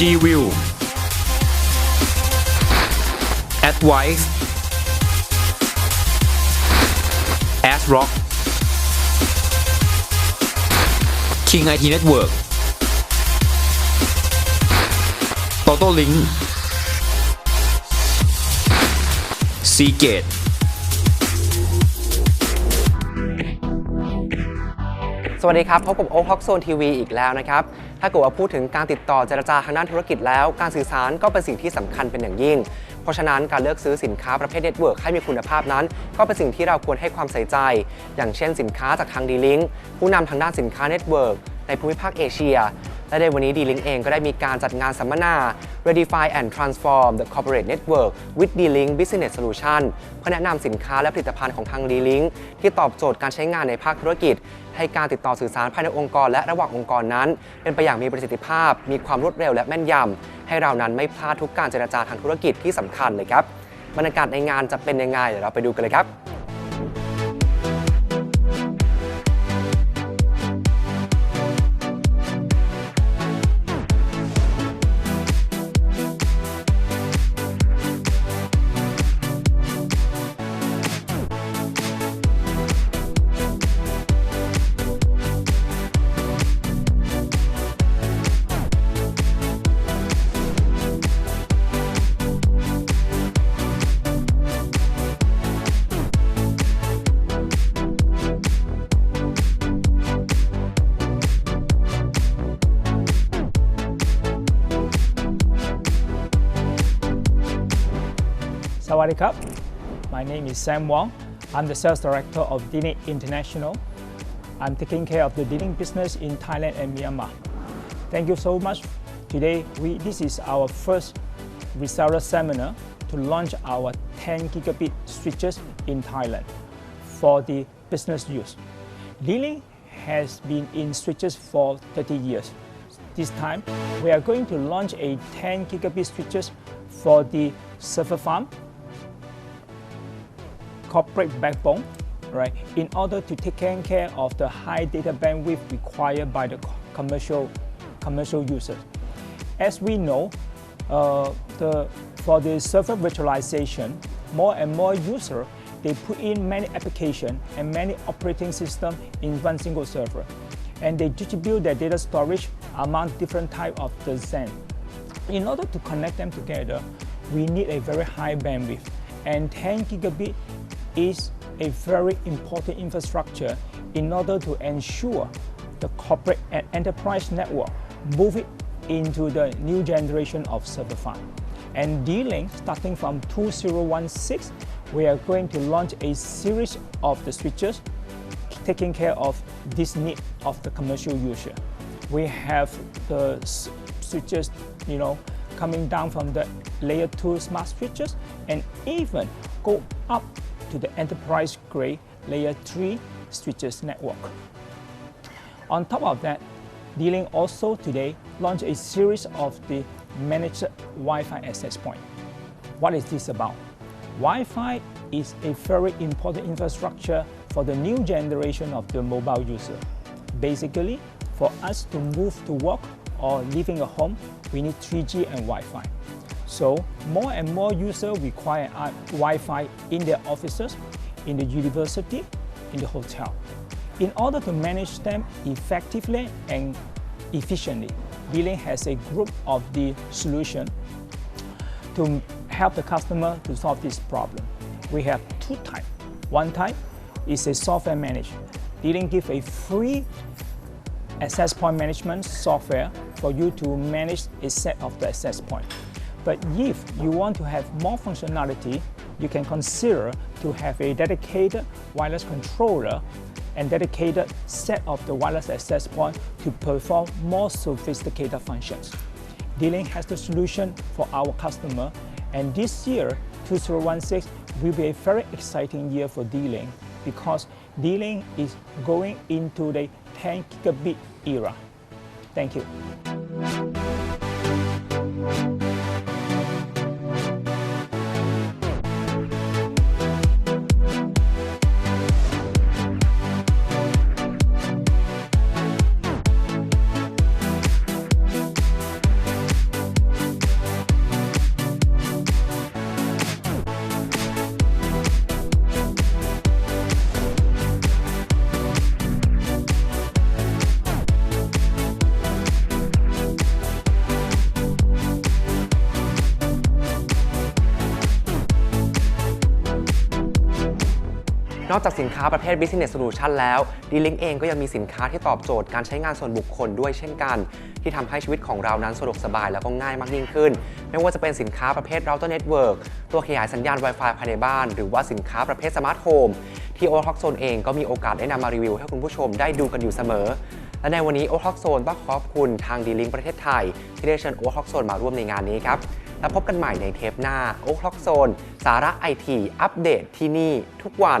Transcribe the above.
G-View Advice ASRock King IT Network. Toto Link Seagate สวัสดีครับ พบกับโอ๊คฮอกโซนทีวีอีกแล้วนะครับ ถ้าเกิดว่าพูดถึงการติดต่อเจรจาทางด้านธุรกิจแล้ว การสื่อสารก็เป็นสิ่งที่สำคัญเป็นอย่างยิ่ง เพราะฉะนั้นการเลือกซื้อสินค้าประเภทเน็ตเวิร์กให้มีคุณภาพนั้น ก็เป็นสิ่งที่เราควรให้ความใส่ใจ อย่างเช่นสินค้าจากทางดีลิงผู้นำทางด้านสินค้าเน็ตเวิร์กในภูมิภาคเอเชีย และในวันนี้ D-Link เองก็ได้มีการจัดงานสัมมนา Redefine and Transform the Corporate Network with D-Link Business Solution เพื่อแนะนำสินค้าและผลิตภัณฑ์ของทาง D-Link ที่ตอบโจทย์การใช้งานในภาคธุรกิจ ให้การติดต่อสื่อสารภายในองค์กรและระหว่างองค์กรนั้น เป็นไปอย่างมีประสิทธิภาพ มีความรวดเร็วและแม่นยำให้เรานั้นไม่พลาดทุกการเจรจาทางธุรกิจที่สำคัญเลยครับบรรยากาศในงานจะเป็นยังไงเดี๋ยวเราไปดูกันเลยครับ Sawadee My name is Sam Wong. I'm the sales director of Dini International. I'm taking care of the dealing business in Thailand and Myanmar. Thank you so much. Today, we, this is our first reseller seminar to launch our 10 gigabit switches in Thailand for the business use. Dealing has been in switches for 30 years. This time, we are going to launch a 10 gigabit switches for the server farm corporate backbone, right, in order to take care of the high data bandwidth required by the commercial, commercial users. As we know, uh, the, for the server virtualization, more and more users, they put in many applications and many operating systems in one single server. And they distribute their data storage among different types of the Zen. In order to connect them together, we need a very high bandwidth. And 10 gigabit is a very important infrastructure in order to ensure the corporate and enterprise network move into the new generation of server farm. And D-Link, starting from 2016, we are going to launch a series of the switches taking care of this need of the commercial user. We have the switches, you know, coming down from the layer 2 smart switches and even go up to the enterprise grade layer 3 switches network. On top of that, D-Link also today launched a series of the managed Wi-Fi access point. What is this about? Wi-Fi is a very important infrastructure for the new generation of the mobile user. Basically, for us to move to work or living a home, we need 3G and Wi-Fi. So more and more users require uh, Wi-Fi in their offices, in the university, in the hotel. In order to manage them effectively and efficiently, D-Link has a group of the solution to help the customer to solve this problem. We have two types. One type is a software managed. D-Link give a free access point management software for you to manage a set of the access point. But if you want to have more functionality, you can consider to have a dedicated wireless controller and dedicated set of the wireless access point to perform more sophisticated functions. D-Link has the solution for our customer and this year, 2016, will be a very exciting year for D-Link because D-Link is going into the 10 gigabit era. Thank you. นอกจากสินค้าประเภท Business Solution แล้ว D-Link เองก็ยังมีสินค้าที่ตอบโจทย์การใช้งานส่วนบุคคลด้วยเช่นกัน ที่ทำให้ชีวิตของเรานั้นสะดวกสบายแล้วก็ง่ายมากยิ่งขึ้น ไม่ว่าจะเป็นสินค้าประเภท Router Network ตัวขยายสัญญาณ Wi-Fi ภายในบ้าน หรือว่าสินค้าประเภท Smart Home ที่ o t o k Zone เองก็มีโอกาสได้นำมารีวิวให้คุณผู้ชมได้ดูกันอยู่เสมอและในวันนี้ o t o k Zone ต้องขอบคุณทาง D-Link ประเทศไทย ที่ได้เชิญ o t o k Zone มาร่วมในงานนี้ครับ แล้วพบกันใหม่ในเทปหน้า o t o k Zone สาระไอทีอัปเดตที่นี่ทุกวัน